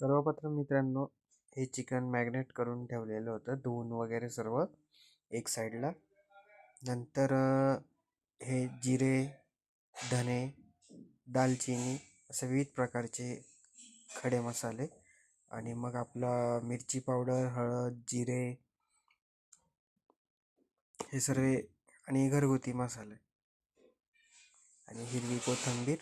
सर्वप्रथम मित्रांनो हे चिकन मॅग्नेट करून ठेवलेलं होतं. धुवून वगैरे सर्व एक साईडला. नंतर हे जिरे धने दालचिनी असे विविध प्रकारचे खडे मसाले आणि मग आपला मिरची पावडर हळद जिरे हे सर्व आणि घरगुती मसाले आणि हिरवी कोथिंबीर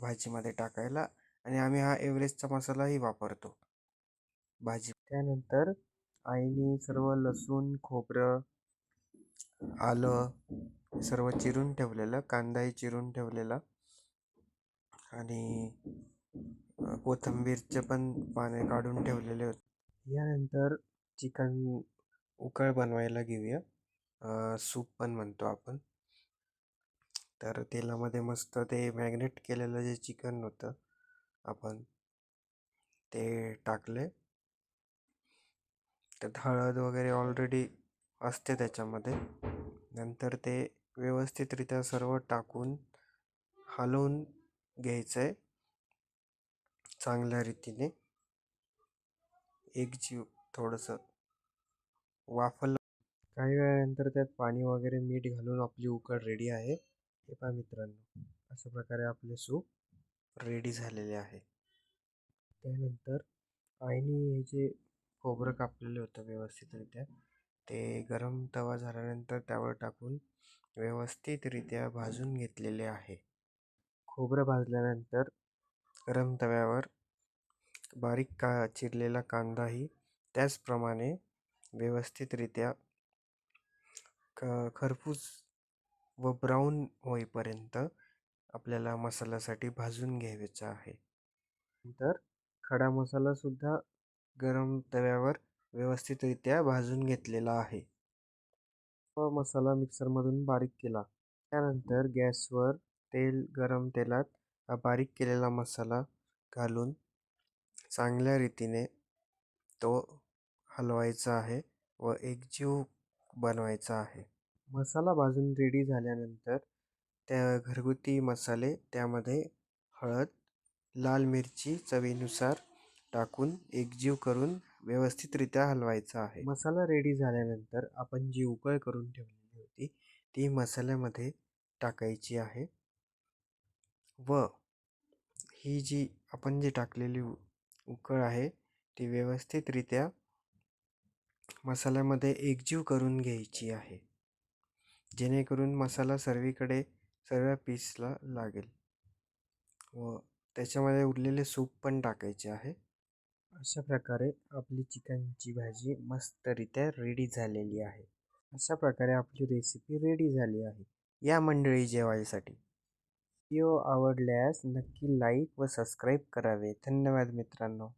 भाजीमध्ये टाकायला आणि आम्ही हा एव्हरेस्टचा मसालाही वापरतो. भाजी त्यानंतर आईने सर्व लसूण खोबरं आलं सर्व चिरून ठेवलेलं कांदाही चिरून ठेवलेला आणि कोथंबीरचे कोथिंबीरचे पण पाने काढून ठेवलेले होते. यानंतर चिकन उकळ बनवायला घेऊया. सूप पण म्हणतो आपण. तर तेलामध्ये मस्त ते मॅग्नेट केलेलं जे चिकन होतं आपण ते टाकले. त्यात हळद वगैरे ऑलरेडी असते त्याच्यामध्ये. नंतर ते व्यवस्थितरित्या सर्व टाकून हलवून घ्यायचं आहे चांगल्या रीतीने. एकजीव थोडंसं वाफल काही वेळानंतर त्यात पाणी वगैरे मीठ घालून आपली उकड रेडी आहे. हे पहा मित्रांनो. अशा प्रकारे आपले सूप रेडी झालेले आहे. त्यानंतर आईने हे जे खोबरं कापलेलं होतं व्यवस्थितरित्या ते गरम तवा झाल्यानंतर त्यावर टाकून व्यवस्थितरित्या भाजून घेतलेले आहे. खोबरं भाजल्यानंतर गरम तव्यावर बारीक का चिरलेला कांदाही त्याचप्रमाणे व्यवस्थितरित्या क खरपूस व ब्राऊन होईपर्यंत आपल्याला मसाल्यासाठी भाजून घ्यायचं आहे. नंतर खडा मसालासुद्धा गरम तव्यावर व्यवस्थितरित्या भाजून घेतलेला आहे. व मसाला मिक्सरमधून बारीक केला. त्यानंतर गॅसवर तेल गरम तेलात हा बारीक केलेला मसाला घालून चांगल्या रीतीने तो हलवायचा आहे व एकजीव बनवायचा आहे. मसाला भाजून रेडी झाल्यानंतर त्या घरगुती मसाले त्यामध्ये हळद लाल मिरची चवीनुसार टाकून एकजीव करून व्यवस्थितरित्या हलवायचा आहे. मसाला रेडी झाल्यानंतर आपण जी उकळ करून ठेवलेली होती ती मसाल्यामध्ये टाकायची आहे. व ही जी आपण जी टाकलेली उकळ आहे ती व्यवस्थितरित्या मसाल्यामध्ये एकजीव करून घ्यायची आहे. जेणेकरून मसाला सर्वीकडे सर्व पीसला लागेल. व त्याच्यामध्ये उरलेले सूप पण टाकायचे आहे. अशा प्रकारे आपली चिकनची भाजी मस्तरित्या रेडी झालेली आहे. अशा प्रकारे आपली रेसिपी रेडी झाली आहे. या मंडळी जेवायसाठी. व्हिडिओ आवडल्यास नक्की लाईक व सबस्क्राईब करावे. धन्यवाद मित्रांनो.